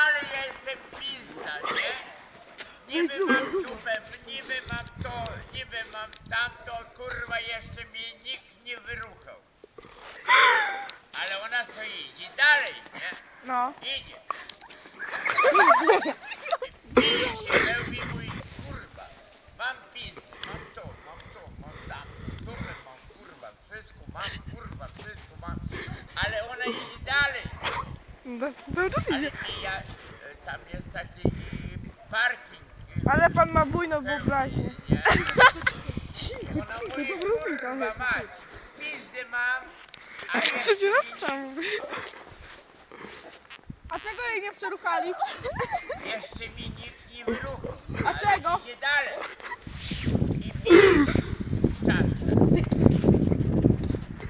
ale ja jestem pizda, nie? Niby mam dupę, niby mam to, niby mam tamto, kurwa jeszcze mnie nikt nie wyruchał. Ale ona sobie idzie dalej, nie? No. Idzie, mówi mój kurwa. Mam pizdę, mam to, mam to, mam tam, dupę mam, kurwa, wszystko mam, kurwa, wszystko mam. Ale ona idzie dalej. No cały czas Ale idzie. ja, e, tam jest taki e, parking. Ale pan ma bujną wyobraźnię. Nie? Ona to ale- mać, pizdy mam, Przecież ja to mówię. A czego jej nie przeruchali? jeszcze mi nikt nie wyruchał. A czego? Idzie dalej. I pizdy czaszkę.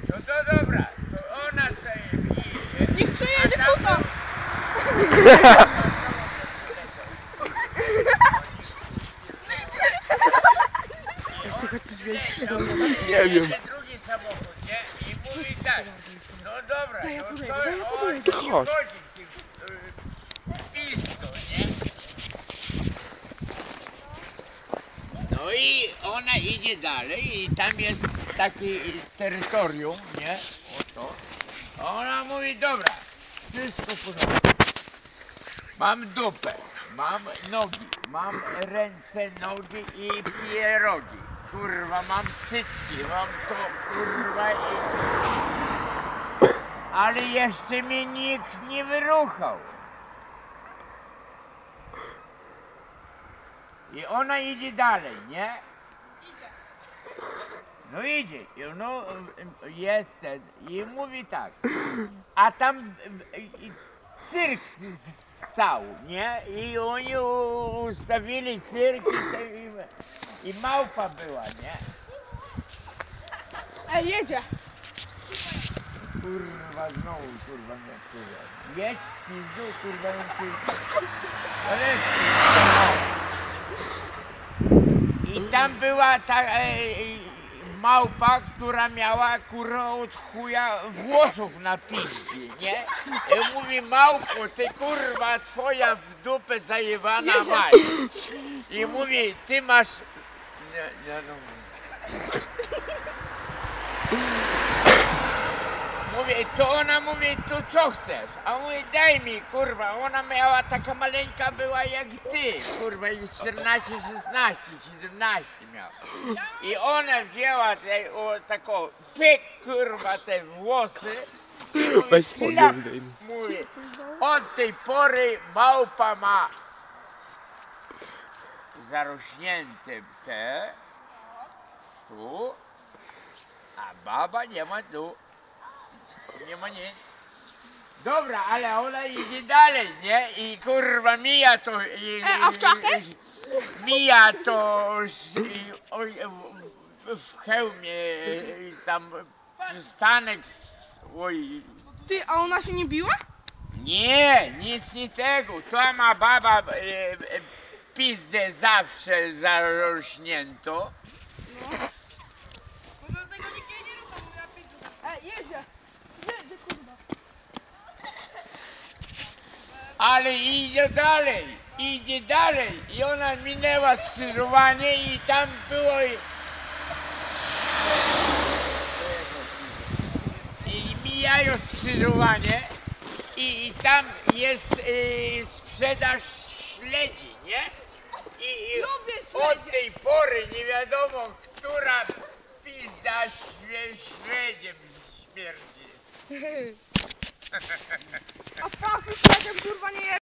No to dobra, to ona sobie idzie. Niech przejedzie A tam- kuta. Nie wiem. Drugi samochód, nie? I mówi tak, no dobra, Daj, ja no podejdę, to daj, ja podejdę. Chodź. y, pizdo, nie? No i ona idzie dalej i tam jest takie terytorium, nie? Oto. Ona mówi, dobra, wszystko porządku. Mam dupę, mam nogi, mam ręce, nogi i pierogi. Kurwa, mam cycki, mam to, kurwa i... Ale jeszcze mnie nikt nie wyruchał. I ona idzie dalej, nie? No idzie, no jest ten i mówi tak, a tam i cyrk stał, nie? I oni ustawili cyrk i, i, małpa była, nie? Ej, jedzie. Kurwa, znowu kurwa nie kurwa. Jedź pizdu, kurwa nie kurwa. Ale... I tam była ta e, e, małpa, która miała kurwa od chuja włosów na pizdzie, nie? I mówi małpo, ty kurwa twoja w dupę zajebana mać. I mówi, ty masz... Nie, nie, no. Mówię, to ona mówi, tu co chcesz? A on mówi, daj mi, kurwa, ona miała taka maleńka była jak ty, kurwa, i 14, 16, 17 miała. I ona wzięła te, o, taką, pyk, kurwa, te włosy. Weź. Mówi, od tej pory małpa ma zarośnięte te, tu, a baba nie ma tu. Nie ma nic. Dobra, ale ona idzie dalej, nie? I kurwa mija to. I, E, a w czachę? Mija to z- i, oj, w, w hełmie i tam przystanek. z- Oj. Ty, a ona się nie biła? Nie, nic nie tego. To ma baba e, e, pizdę zawsze zarośnięto. Ej, jedzie. Jedzie, kurwa. Ale idzie dalej, idzie dalej. I ona minęła skrzyżowanie i tam było... i- mijają skrzyżowanie i, i tam jest y, sprzedaż śledzi, nie? I, i Lubię od tej pory nie wiadomo, która pizda śle, śledziem śmierdzi. A śledziem, kurwa, nie.